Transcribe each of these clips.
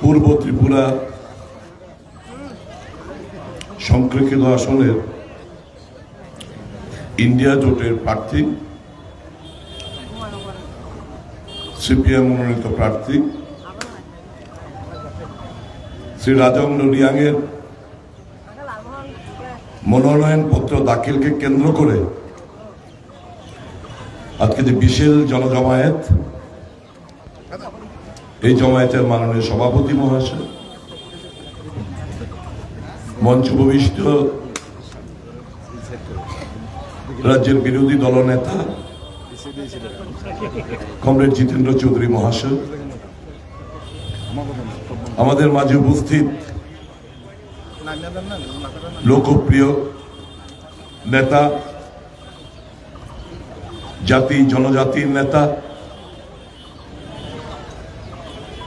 পূর্ব ত্রিপুরা সংরক্ষিত আসনের ইন্ডিয়া জোটের প্রার্থী, সিপিএম মনোনীত প্রার্থী, শ্রী রাজং রিয়াংয়ের মনোনয়ন পত্র দাখিলকে কেন্দ্র করে আজকে যে বিশেষ জনজমায়েত এই জমায়েতের মাননীয় সভাপতি মহাশয়, মঞ্চ ভবিষ্ঠ রাজ্যের বিরোধী দলনেতা কমরেড জিতেন্দ্র চৌধুরী মহাশয়, আমাদের মাঝে উপস্থিত লোকপ্রিয় নেতা, জাতি, জনজাতির নেতা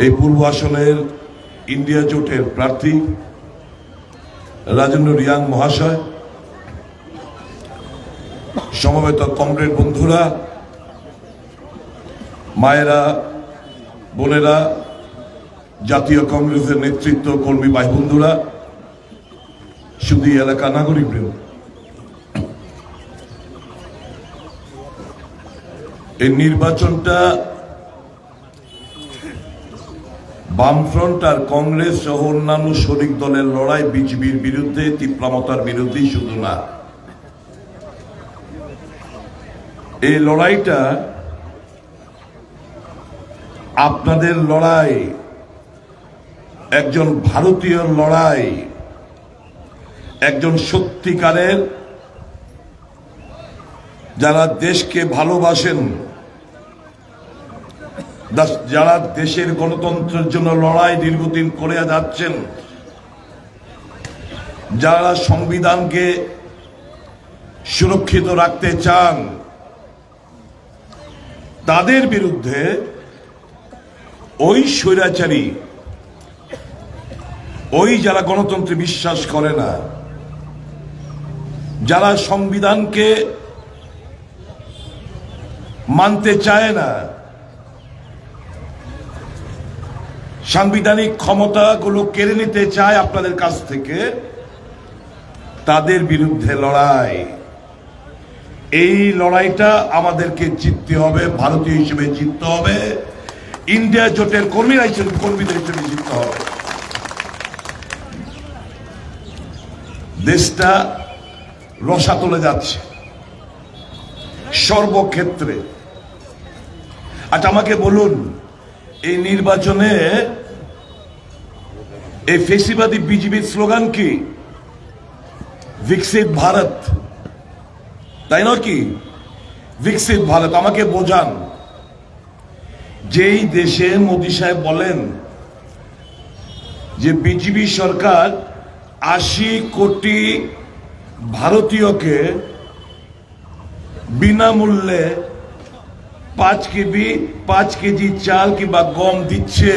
এই পূর্ব আসনের ইন্ডিয়া জোটের প্রার্থী রাজেন্দ্র রিয়াং মহাশয়, সমবেত কমরেড বন্ধুরা, মায়েরা, বোনেরা, জাতীয় কংগ্রেসের নেতৃত্ব কর্মী ভাই বন্ধুরা শুধু এলাকা নাগরিক বৃন্দ এই নির্বাচনটা বামফ্রন্ট আর কংগ্রেস সহ অন্যান্য শরিক দলের লড়াই বিজেপির বিরুদ্ধে তীব্রমতার বিরুদ্ধেই শুধু না। এই লড়াইটা আপনাদের লড়াই, একজন ভারতীয় লড়াই, একজন সত্যিকারের যারা দেশকে ভালোবাসেন যারা দেশের গণতন্ত্রের জন্য লড়াই দীর্ঘদিন করে যাচ্ছেন, যারা সংবিধানকে সুরক্ষিত রাখতে চান, তাদের বিরুদ্ধে ওই স্বৈরাচারী, ওই যারা গণতন্ত্রে বিশ্বাস করে না, যারা সংবিধানকে মানতে চায় না সাংবিধানিক ক্ষমতাগুলো কেড়ে নিতে চায় আপনাদের কাছ থেকে, তাদের বিরুদ্ধে লড়াই। এই লড়াইটা আমাদেরকে জিততে হবে, ভারতীয় হিসেবে জিততে হবে, ইন্ডিয়া জোটের কর্মীরা হিসেবে, কর্মীদের হিসেবে জিততে হবে। দেশটা রসাতলে যাচ্ছে। সর্বক্ষেত্রে। আচ্ছা আমাকে বলুন এই নির্বাচনে এই ফেসিবাদী বিজেপির স্লোগান কি? বিকশিত ভারত তাই নয় কি? বিকশিত ভারত আমাকে বোঝান। যেই দেশে মোদী সাহেব বলেন যে বিজেপি সরকার আশি কোটি ভারতীয়কে বিনামূল্যে পাঁচ কেজি পাঁচ কেজি চাল কিংবা গম দিচ্ছে,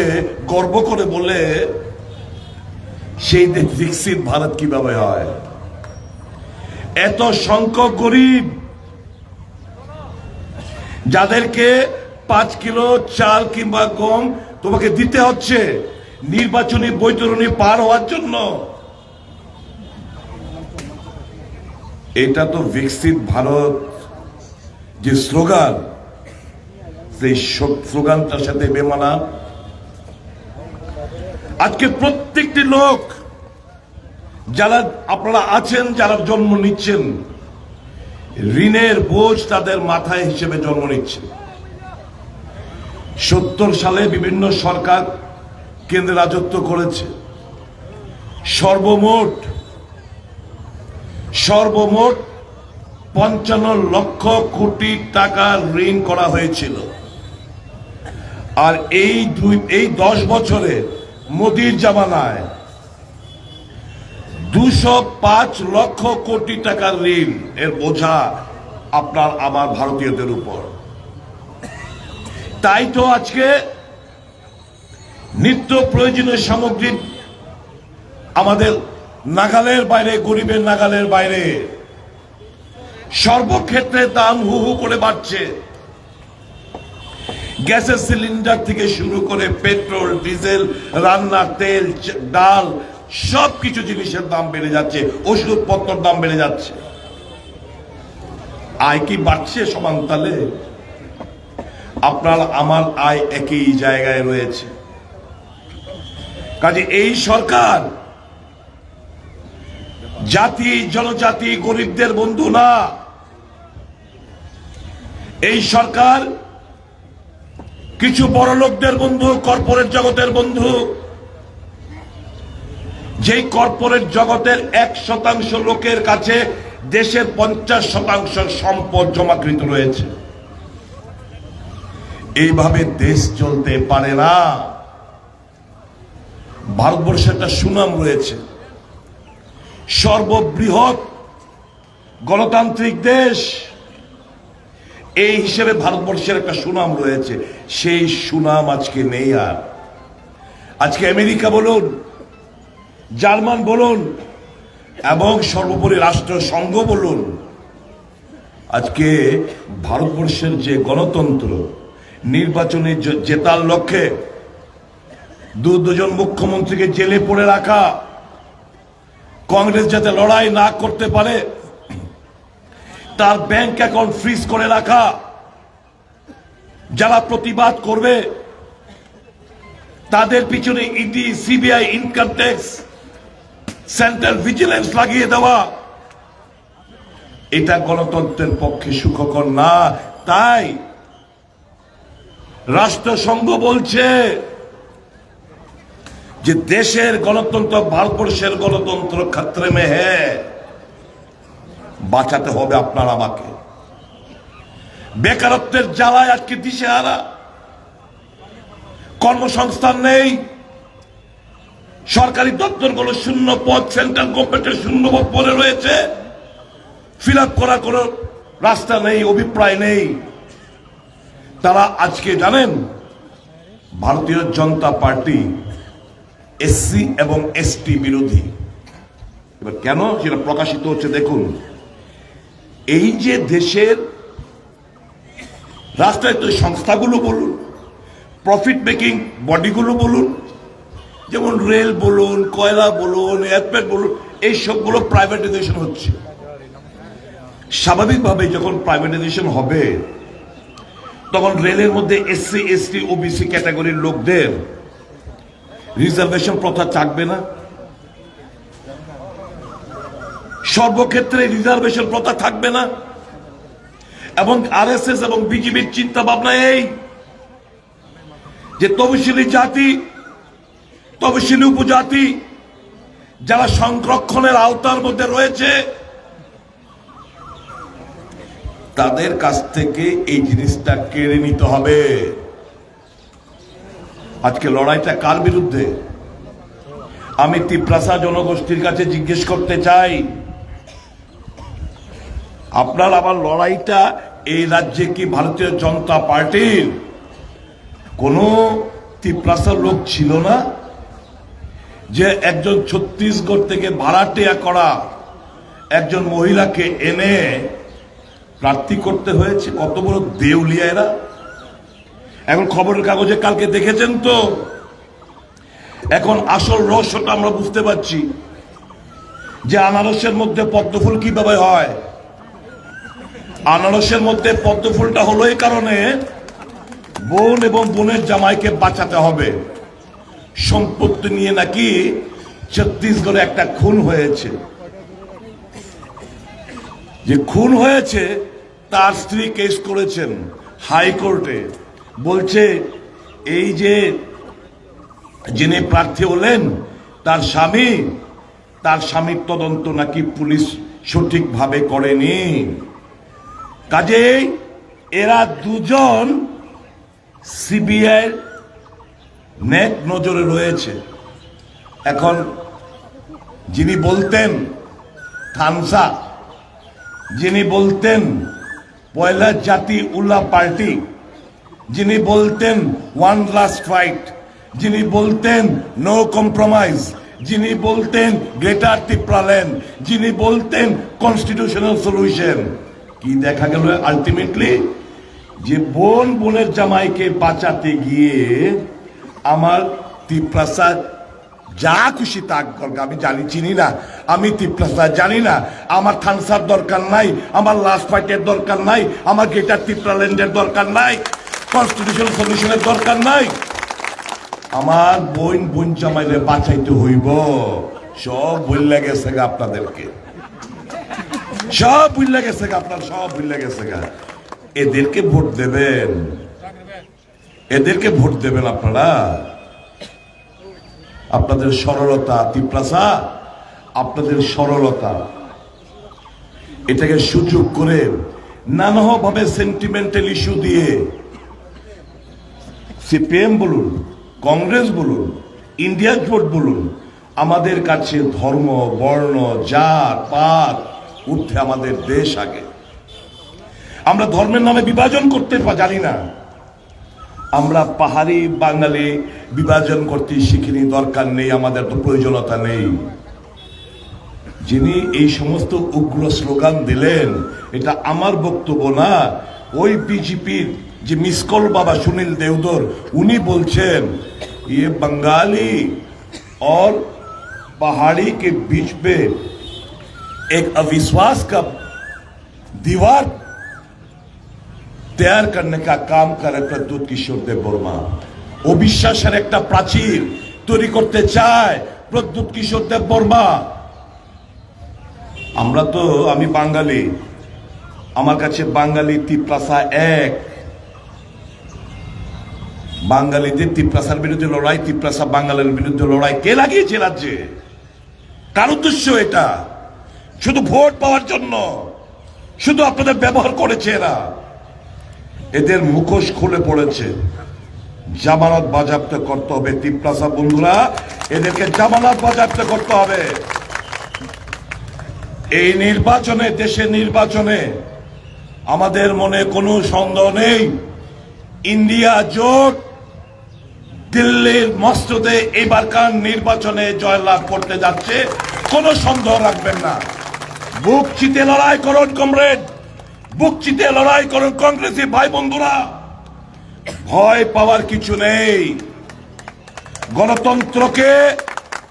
গর্ব করে বলে, সেই বিকশিত ভারত কীভাবে হয়? এত সংখ্যক গরিব, যাদেরকে পাঁচ কিলো চাল কিংবা গম তোমাকে দিতে হচ্ছে, নির্বাচনী বৈতরণী পার হওয়ার জন্য। এটা তো বিকশিত ভারত যে স্লোগান সেই স্লোগানটার সাথে বেমানা। আজকে প্রত্যেকটি লোক যারা আপনারা আছেন, যারা জন্ম নিচ্ছেন, ঋণের বোঝ তাদের মাথায় হিসেবে জন্ম নিচ্ছে সত্তর সালে বিভিন্ন সরকার কেন্দ্রে রাজত্ব করেছে। সর্বমোট সর্বমোট পঞ্চান্ন লক্ষ কোটি টাকা ঋণ করা হয়েছিল। আর এই দুই, এই দশ বছরে মোদির জামানায় দুশো পাঁচ লক্ষ কোটি টাকার ঋণ এর বোঝা আপনার, আমার ভারতীয়দের উপর। তাই তো আজকে নিত্য প্রয়োজনীয় সামগ্রী আমাদের নাগালের বাইরে, গরিবের নাগালের বাইরে সর্বক্ষেত্রে দাম হু হু করে বাড়ছে। গ্যাসের সিলিন্ডার থেকে শুরু করে পেট্রোল, ডিজেল রান্নার তেল ডাল সব কিছু জিনিসের দাম বেড়ে যাচ্ছে, ওষুধপত্রের দাম বেড়ে যাচ্ছে। আয় কি বাড়ছে সমান তালে? আপনার আমার আয় একই জায়গায় রয়েছে। কাজে এই সরকার জাতি, জনজাতি, গরিবদের বন্ধু না। এই সরকার কিছু বড় লোকদের বন্ধু কর্পোরেট জগতের বন্ধু। যেই কর্পোরেট জগতের এক শতাংশ লোকের কাছে দেশের পঞ্চাশ শতাংশ সম্পদ জমাকৃত রয়েছে। এইভাবে দেশ চলতে পারে না। ভারতবর্ষে একটা সুনাম রয়েছে। সর্ববৃহৎ গণতান্ত্রিক দেশ। এই হিসেবে ভারতবর্ষের একটা সুনাম রয়েছে। সেই সুনাম আজকে নেই আর। আজকে আমেরিকা বলুন, জার্মান বলুন, এবং সর্বোপরি রাষ্ট্রসংঘ বলুন, আজকে ভারতবর্ষের যে গণতন্ত্র, নির্বাচনে জেতার লক্ষ্যে দু দুজন মুখ্যমন্ত্রীকে জেলে পড়ে রাখা, কংগ্রেস যাতে লড়াই না করতে পারে তার ব্যাংক অ্যাকাউন্ট ফ্রিজ করে রাখা। যারা প্রতিবাদ করবে, তাদের পিছনে ED CBI income tax central vigilance লাগিয়ে দেওয়া। এটা গণতন্ত্রের পক্ষে সুখকর না। তাই রাষ্ট্রসংঘ বলছে যে দেশের গণতন্ত্র ভারতবর্ষের গণতন্ত্র খাত্রে মে হ্যাঁ বাঁচাতে হবে আপনার আমাকে। বেকারত্বের জ্বালায় আজকে দিশেহারা। কর্মসংস্থান নেই। সরকারি দপ্তরগুলো শূন্য পদ, সেন্ট্রাল গভর্নমেন্টের শূন্য পদ পড়ে রয়েছে। ফিল আপ করার কোনো রাস্তা নেই, অভিপ্রায় নেই। তারা আজকে জানেন, ভারতীয় জনতা পার্টি এসসি এবং এসটি বিরোধী। এবার কেন সেটা প্রকাশিত হচ্ছে দেখুন। এই যে দেশের রাষ্ট্রায়ত্ত সংস্থাগুলো বলুন প্রফিট মেকিং বডিগুলো বলুন, যেমন রেল বলুন, কয়লা বলুন এয়ারপোর্ট বলুন, এই সবগুলো প্রাইভেটাইজেশন হচ্ছে। স্বাভাবিকভাবে যখন প্রাইভেটাইজেশন হবে, তখন রেলের মধ্যে এসসি এসটি ওবিসি ক্যাটাগরির লোকদের রিজার্ভেশন প্রথা থাকবে না। সর্বক্ষেত্রে রিজার্ভেশন প্রথা থাকবে না। এবং আরএসএস এবং বিজেপির চিন্তা ভাবনা এই, যে তপশিলি জাতি তপশিলি উপজাতি যারা সংরক্ষণের আওতার মধ্যে রয়েছে, তাদের কাছ থেকে এই জিনিসটা কেড়ে নিতে হবে। আজকে লড়াইটা কার বিরুদ্ধে? আমি তিপ্রাসা জনগোষ্ঠীর কাছে জিজ্ঞেস করতে চাই আপনার আমার লড়াইটা এই রাজ্যে কি ভারতীয় জনতা পার্টির? কোনো তিপ্রাসার লোক ছিল না? যে একজন ছত্তিশগড় থেকে ভাড়াটিয়া করা একজন মহিলাকে এনে প্রার্থী করতে হয়েছে? কত বড় দেউলিয়া এরা? এখন খবরের কাগজে কালকে দেখেছেন তো? এখন আসল রহস্যটা আমরা বুঝতে পারছি যে আনারসের মধ্যে পদ্মফুল কীভাবে হয়? আনারসের মধ্যে পদ্মফুলটা হলো এই কারণে বোন এবং বোনের জামাইকে বাঁচাতে হবে। সম্পত্তি নিয়ে নাকি ছত্তিশগড়ে একটা খুন হয়েছে। যে খুন হয়েছে, তার স্ত্রী কেস করেছেন হাইকোর্টে। বলছে, এই যে যিনি প্রার্থী হলেন, তার স্বামী, তার স্বামীর তদন্ত নাকি পুলিশ সঠিকভাবে করেনি। কাজেই এরা দুজন সিবিআই নেক নজরে রয়েছে। এখন যিনি বলতেন, থানসা, যিনি বলতেন, পয়লা জাতি উল্লা পার্টি, যিনি বলতেন, ওয়ান লাস্ট ফাইট, যিনি বলতেন, নো কম্প্রোমাইজ, যিনি বলতেন, গ্রেটার টিপ্রালেন যিনি বলতেন, কনস্টিটিউশনাল সলিউশন। কি দেখা গেল আলটিমেটলি যে বোন বোনের জামাইকে বাঁচাতে গিয়ে আমার তিপ্রাসা যা খুশি তা করবে, আমি জানি, চিনি না। আমি তিপ্রাসা জানি না। আমার থানসার দরকার নাই, আমার লাস্ট ফাইটের দরকার নাই, আমার গেটার তিপ্রাল্যান্ডের দরকার নাই কনস্টিটিউশন সলিউশনের দরকার নাই। আমার বোন বোন জামাইরে বাঁচাইতে হইব, সব বললে গেছে আপনাদেরকে। সব ভুললে গেছে আপনার সব ভুললে গেছে এদেরকে ভোট দেবেন। এদেরকে ভোট দেবেন আপনারা। আপনাদের সরলতা, তিপ্রাসা, আপনাদের সরলতা। এটাকে সুযোগ করে নানাভাবে সেন্টিমেন্টাল ইস্যু দিয়ে সিপিএম বলুন, কংগ্রেস বলুন, ইন্ডিয়া জোট বলুন, আমাদের কাছে ধর্ম, বর্ণ, জাত, পাত উঠে আমাদের দেশ আগে আমরা ধর্মের নামে বিভাজন করতে পা- জানি না আমরা পাহাড়ি বাঙালি বিভাজন করতে শিখিনি দরকার নেই আমাদের তো প্রয়োজনতা নেই যিনি এই সমস্ত উগ্র স্লোগান দিলেন এটা আমার বক্তব্য না ওই বিজেপির যে মিসকল বাবা সুনীল দেওদর উনি বলছেন ये बंगाली और पहाड़ी के बीच में एक अविश्वास का दीवार तैयार करने का काम করে প্রদ্যুৎ কিশোর দেব বর্মা অবিশ্বাসের একটা প্রাচীর তৈরি করতে চায় প্রদ্যুৎ কিশোর দেব বর্মা আমরা তো আমি বাঙালি আমার কাছে বাঙালি তিপ্রাসা এক বাঙালিদের তিপ্রাসার বিরুদ্ধে লড়াই তিপ্রাসা বাঙালির বিরুদ্ধে লড়াই কে লাগিয়েছে রাজ্যে কার উদ্দেশ্য এটা শুধু ভোট পাওয়ার জন্য। শুধু আপনাদের ব্যবহার করেছে এরা। এদের মুখোশ খুলে পড়েছে। জামানত বাজাপ্ত করতে হবে। তিপ্রাসা বন্ধুরা, এদেরকে জামানত বাজাপ্ত করতে হবে। এই নির্বাচনে, দেশের নির্বাচনে আমাদের মনে কোনো সন্দেহ নেই। ইন্ডিয়া জোট দিল্লির মসজিদে এবারকার নির্বাচনে জয়লাভ করতে যাচ্ছে। কোনো সন্দেহ রাখবেন না। বুক চিতে লড়াই করুন, কমরেড। বুক চিতে লড়াই করুন, কংগ্রেসি ভাই বন্ধুরা ভয় পাওয়ার কিছু নেই। গণতন্ত্রকে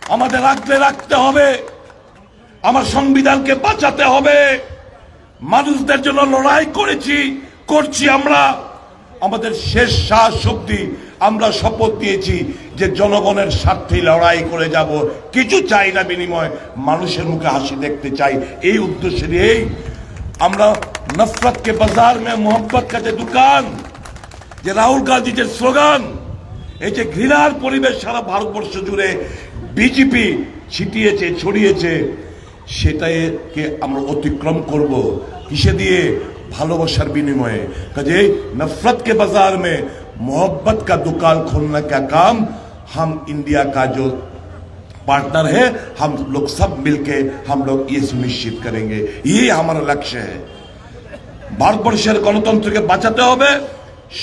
আমাদের আগলে রাখতে হবে। আমার সংবিধানকে বাঁচাতে হবে। মানুষদের জন্য লড়াই করেছি, করছি আমরা। আমাদের শেষ শ্বাস শক্তি আমরা শপথ দিয়েছি যে জনগণের স্বার্থে লড়াই করে যাব। কিছু চাই না বিনিময়, মানুষের মুখে হাসি দেখতে চাই। এই উদ্দেশ্যে নিয়েই আমরা নফরতকে বাজার মে মোহাম্মত কাছে দোকান, যে রাহুল গান্ধী যে স্লোগান, এই যে ঘৃণার পরিবেশ সারা ভারতবর্ষ জুড়ে বিজেপি ছিটিয়েছে, ছড়িয়েছে, সেটাকে আমরা অতিক্রম করব। কিসে দিয়ে? ভালোবাসার বিনিময়ে। কাজে নফরতকে বাজার মে मोहब्बत का दुकान खोलने का काम हम इंडिया का जो पार्टनर है हम लोग सब मिलके हम लोग ये सुनिश्चित करेंगे ये हमारा लक्ष्य है ভারতবর্ষের গণতন্ত্রকে বাঁচাতে হবে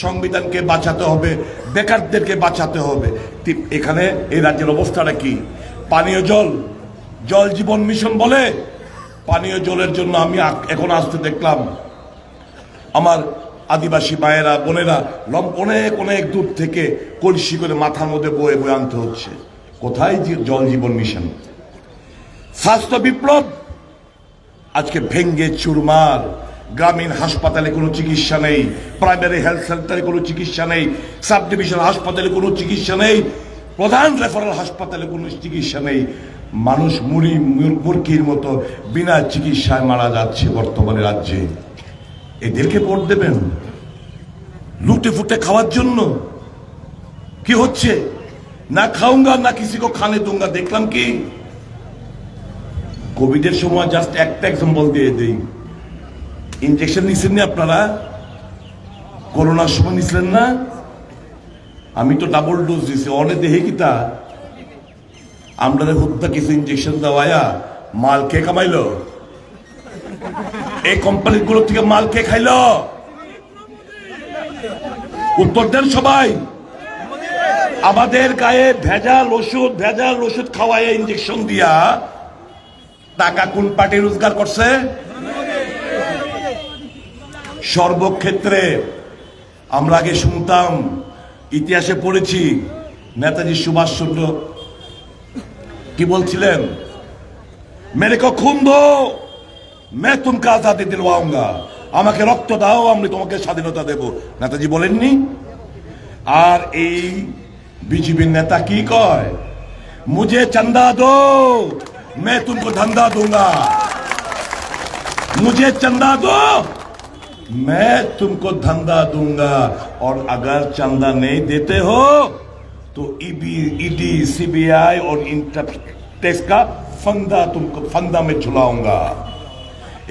সংবিধানকে বাঁচাতে হবে বেকারদেরকে বাঁচাতে হবে তি- এখানে এই রাজ্যের অবস্থাটা কি পানীয় জল জল জীবন মিশন বলে পানীয় জলের জন্য আমি আক- এখন আসতে দেখলাম আমার আদিবাসী মায়েরা, বোনেরা লম- অনেক অনেক দূর থেকে কলসি করে মাথার মধ্যে বয়ে বয়ে আনতে হচ্ছে। কোথায় জল জীবন মিশন? স্বাস্থ্য বিপ্লব? আজকে ভেঙ্গে চুরমার। গ্রামীণ হাসপাতালে কোনো চিকিৎসা নেই। প্রাইমারি হেলথ সেন্টারে কোনো চিকিৎসা নেই। সাব ডিভিশন হাসপাতালে কোনো চিকিৎসা নেই। প্রধান রেফারেল হাসপাতালে কোনো চিকিৎসা নেই। মানুষ মুড়ি, মুর- মুরগির মতো বিনা চিকিৎসায় মারা যাচ্ছে বর্তমানে রাজ্যে। এদেরকে ভোট দেবেন। লুটে ফুটে খাওয়ার জন্য। কি হচ্ছে? না খাউঙ্গা না কিসি খানে দুঙ্গা, দেখলাম কি? কোভিডের সময় জাস্ট একটা এক্সাম্পল দিয়ে দেই। ইনজেকশন নিছেন না আপনারা? করোনার সময় নিছিলেন না? আমি তো ডাবল ডোজ দিছি অনেক দেহে কি তা? আমরা হত্যা কিছু ইনজেকশন দেওয়ায়া মাল কে কামাইলো? এই কোম্পানিগুলো থেকে মাল কে খাইলো? উত্তর দেন সবাই। আমাদের গায়ে ভেজাল ওষুধ ভেজাল ওষুধ খাওয়ায় ইঞ্জেকশন দিয়া টাকা কোন পার্টি রোজগার করছে? সর্বক্ষেত্রে আমরা আগে শুনতাম, ইতিহাসে পড়েছি, নেতাজি সুভাষচন্দ্র কি বলছিলেন? মেরে কো খুন দো! মে তুমকে আজাদি দিলওয়াউঙ্গা আমাকে রক্ত দাও আমি তোমাকে স্বাধীনতা দেব নেতাজি বলেননি আর এই বিজেপির নেতা কি কয় मुझे चंदा दो मैं तुमको धंधा दूंगा मुझे चंदा दो मैं तुमको धंधा दूंगा और अगर चंदा नहीं देते हो तो ईबी ईडी सीबीआई और इनकम टैक्स का फंदा तुमको फंदा में झुलाऊंगा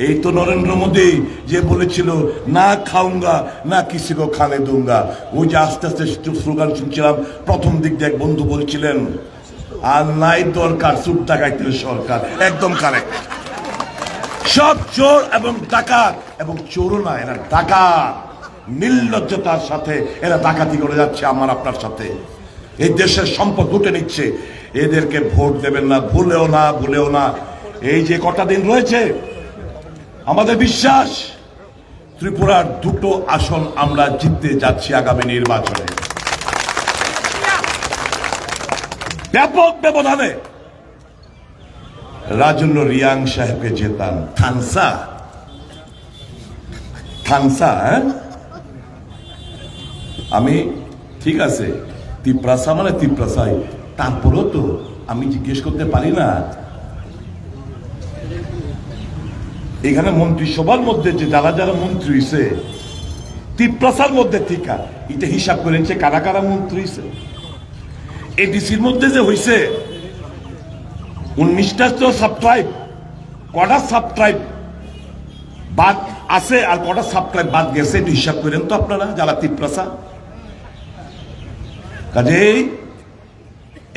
এই তো নরেন্দ্র মোদী যে বলেছিল, না খাউঙ্গা না কিসি কো খানে দুঙ্গা। ওই যে আস্তে আস্তে স্লোগান শুনছিলাম, প্রথম দিক দিয়ে এক বন্ধু বলছিলেন, আর নাই দরকার, চুপ ডাকাইতের সরকার। একদম কারেক্ট সব চোর এবং ডাকাত, এবং চোরও না, এরা ডাকাত। নির্লজ্জতার সাথে এরা ডাকাতি করে যাচ্ছে আমার, আপনার সাথে। এই দেশের সম্পদ লুটে নিচ্ছে। এদেরকে ভোট দেবেন না, ভুলেও না ভুলেও না। এই যে কটা দিন রয়েছে আমাদের বিশ্বাস, ত্রিপুরার দুটো আসন আমরা জিততে যাচ্ছি আগামী নির্বাচনে। ব্যাপক ব্যবধানে রাজন্য রিয়াং সাহেবকে জেতান। থানসা? থানসা হ্যাঁ? আমি, ঠিক আছে, তিপ্রাসা মানে তিপ্রাসাই। তারপরেও তো আমি জিজ্ঞেস করতে পারি না এখানে মন্ত্রিসভার মধ্যে যে যারা যারা মন্ত্রী হয়েছে তিপ্রাসার মধ্যে ঠিকা এটা হিসাব করেন যে কারা কারা মন্ত্রী হয়েছে এডিসির মধ্যে যে হয়েছে উনিশটা তো সাবট্রাইব কটা সাবট্রাইব বাদ আছে আর কটা সাবট্রাইব বাদ গেছে, একটু হিসাব করেন তো আপনারা যারা তিপ্রাসা। কাজেই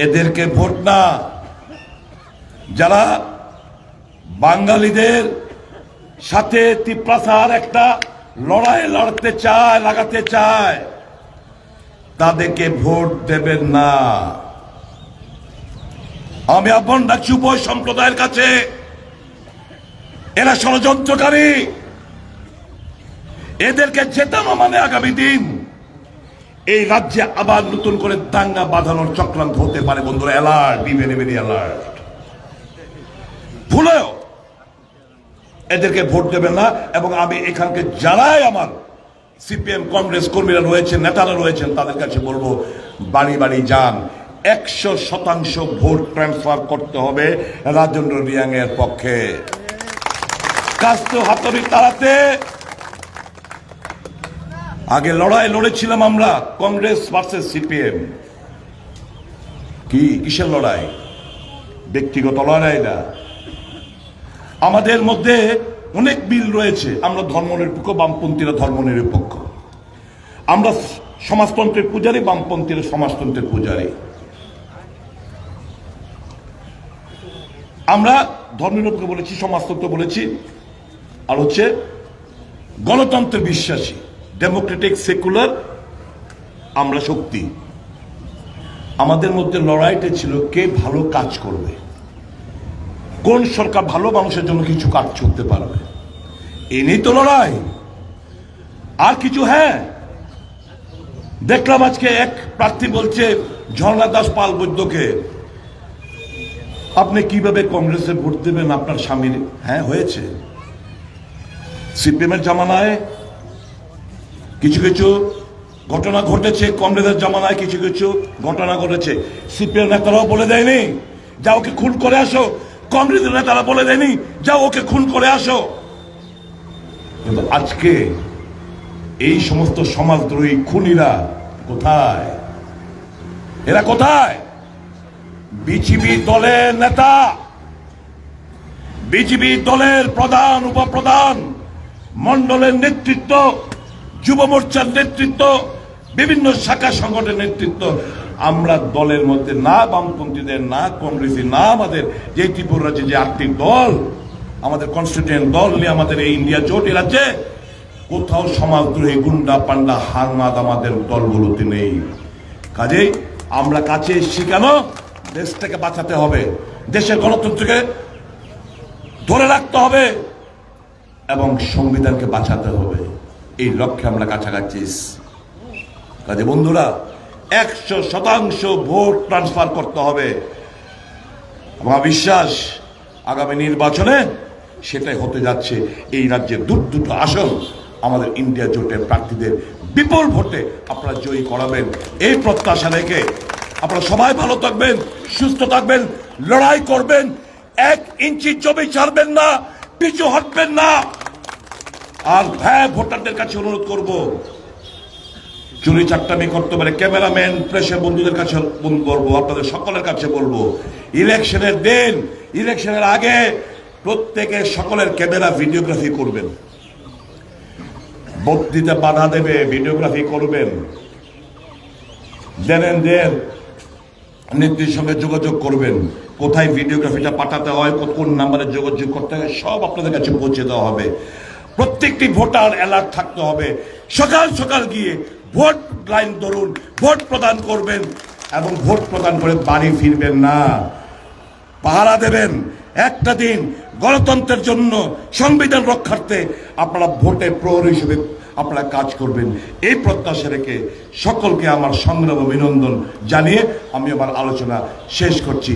এদেরকে ভোট না, যারা বাঙালিদের সাথে তিপ্রাসার একটা লড়াই লড়তে চায়, লাগাতে চায়। তাদেরকে ভোট দেবেন না। আমি আহ্বান রাখছি উভয় সম্প্রদায়ের কাছে। এরা ষড়যন্ত্রকারী। এদেরকে জেতানো মানে আগামী দিন। এই রাজ্যে আবার নতুন করে দাঙ্গা বাঁধানোর চক্রান্ত হতে পারে, বন্ধুরা। Alert be very very alert ভুলেও এদেরকে ভোট দেবেন না এবং আমি এখানকে যারাই আমার সিপিএম কংগ্রেস কর্মীরা রয়েছেন, নেতারা রয়েছেন, তাদের কাছে বলব, বাড়ি বাড়ি যান। একশো শতাংশ ভোট ট্রান্সফার করতে হবে রাজেন্দ্র রিয়াং এর পক্ষে তাড়াতে। আগে লড়াই লড়েছিলাম আমরা, কংগ্রেস ভার্সেস সিপিএম। কি, কিসের লড়াই? ব্যক্তিগত লড়াই না। আমাদের মধ্যে অনেক বিল রয়েছে। আমরা ধর্মনিরপেক্ষ, বামপন্থীরা ধর্মনিরপেক্ষ। আমরা সমাজতন্ত্রের পূজারী, বামপন্থীরা সমাজতন্ত্রের পূজারী। আমরা ধর্মনিরপেক্ষ বলেছি, সমাজতন্ত্র বলেছি, আর হচ্ছে গণতন্ত্রের বিশ্বাসী, ডেমোক্রেটিক, সেকুলার, আমরা শক্তি। আমাদের মধ্যে লড়াইটা ছিল কে ভালো কাজ করবে। কোন সরকার ভালো মানুষের জন্য কিছু কাজ করতে পারবে? এ নিয়েই তো লড়াই। আর কিছু হ্যাঁ? দেখলাম আজকে এক প্রার্থী বলছে, ঝর্ণা দাস পাল বৈদ্যকে, আপনি কীভাবে কংগ্রেসে ভোট দেবেন? আপনার স্বামীর হ্যাঁ হয়েছে। সিপিএম এর জামানায় কিছু কিছু ঘটনা ঘটেছে, কংগ্রেসের জামানায় কিছু কিছু ঘটনা ঘটেছে। সিপিএম নেতারাও বলে দেয়নি। যা ওকে খুন করে আসো। কংগ্রেসের নেতারা বলে দেয়নি যা ওকে খুন করে আসো। কিন্তু আজকে এই সমস্ত সমাজদ্রোহী খুনিরা কোথায়? এরা কোথায়? বিজিবি দলের নেতা বিজিবি দলের প্রধান, উপপ্রধান মন্ডলের নেতৃত্ব, যুব মোর্চার নেতৃত্ব, বিভিন্ন শাখা সংগঠনের নেতৃত্ব আমরা দলের মধ্যে না বামপন্থীদের, না কংগ্রেসি, না আমাদের যে ত্রিপুরা রাজ্যে যে আটটি দল, আমাদের কনস্টিটিউয়েন্ট দল নিয়ে আমাদের এই ইন্ডিয়া জোট এ রাজ্যে কোথাও সমাজদ্রোহী, গুন্ডা পান্ডা হারমাদ আমাদের দলগুলোতে নেই। কাজেই আমরা কাছে এসছি কেন? দেশটাকে বাঁচাতে হবে, দেশের গণতন্ত্রকে ধরে রাখতে হবে এবং সংবিধানকে বাঁচাতে হবে। এই লক্ষ্যে আমরা কাছাকাছি কাজে বন্ধুরা একশো শতাংশ ভোট ট্রান্সফার করতে হবে। আমার বিশ্বাস, আগামী নির্বাচনে সেটাই হতে যাচ্ছে। এই রাজ্যে দূর দুটো আসন আমাদের ইন্ডিয়া জোটের প্রার্থীদের বিপুল ভোটে আপনারা জয়ী করাবেন। এই প্রত্যাশা রেখে আপনারা সবাই ভালো থাকবেন, সুস্থ থাকবেন, লড়াই করবেন, এক ইঞ্চি জমি ছাড়বেন না, পিছু হটবেন না। আর ভ্যা ভোটারদের কাছে অনুরোধ করব চুরি চারটামি করতে পারে। ক্যামেরাম্যান, প্রেসের বন্ধুদের কাছে বলব আপনাদের সকলের কাছে বলব। ইলেকশনের দিন, ইলেকশনের আগে প্রত্যেকে সকলের ক্যামেরা ভিডিওগ্রাফি করবেন। দিতে বাধা দেবে, ভিডিওগ্রাফি করবেন। দেন দেন নেত্রীর সঙ্গে যোগাযোগ করবেন। কোথায় ভিডিওগ্রাফিটা পাঠাতে হয় কোন নাম্বারে যোগাযোগ করতে হয়, সব আপনাদের কাছে পৌঁছে দেওয়া হবে। প্রত্যেকটি ভোটার অ্যালার্ট থাকতে হবে। সকাল সকাল গিয়ে ভোট লাইন ধরুন, ভোট প্রদান করবেন এবং ভোট প্রদান করে বাড়ি ফিরবেন না। পাহারা দেবেন একটা দিন গণতন্ত্রের জন্য, সংবিধান রক্ষার্থে আপনারা ভোটে প্রহর হিসেবে আপনারা কাজ করবেন। এই প্রত্যাশা রেখে সকলকে আমার সংগ্রাম অভিনন্দন জানিয়ে আমি আমার আলোচনা শেষ করছি।